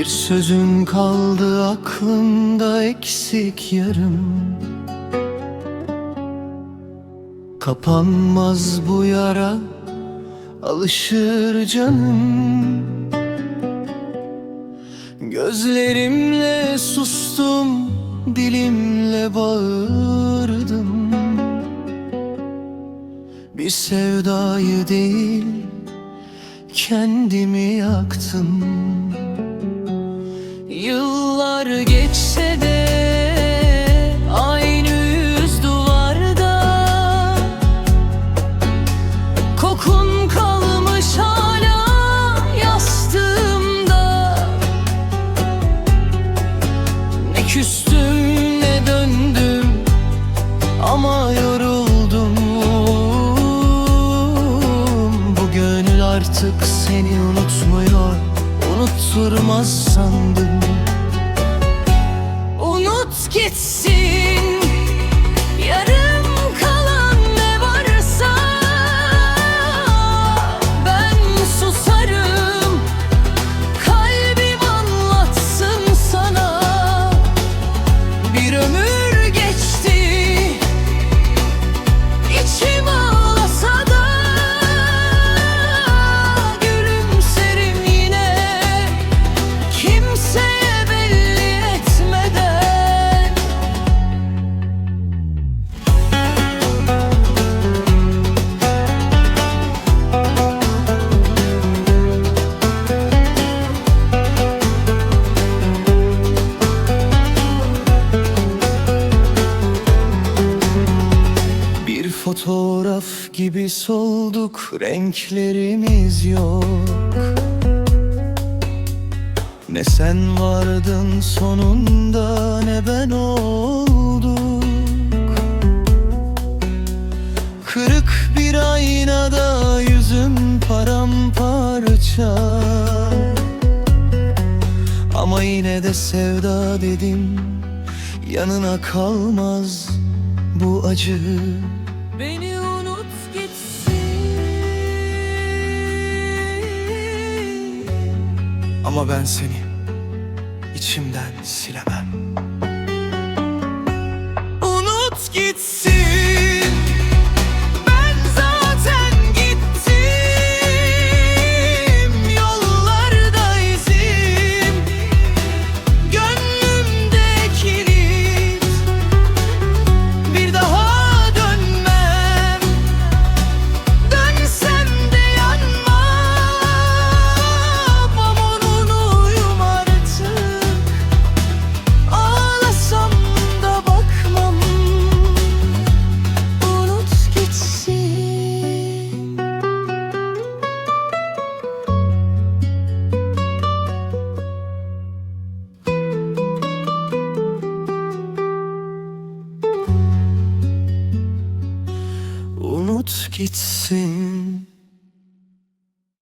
Bir sözün kaldı aklımda eksik yarım. Kapanmaz bu yara alışır canım. Gözlerimle sustum dilimle bağırdım. Bir sevdayı değil kendimi yaktım Yıllar geçse de aynı yüz duvarda Kokun kalmış hala yastığımda. Ne küstüm ne döndüm ama yoruldum. Bu gönül artık seni unutmuyor Unutturmaz sandım Unut gitsin fotoğraf gibi solduk renklerimiz yok. Ne sen vardın sonunda ne ben olduk. Kırık bir aynada yüzüm paramparça. Ama yine de sevda dedim Yanına kalmaz bu acı Ama ben seni içimden silemem gitsin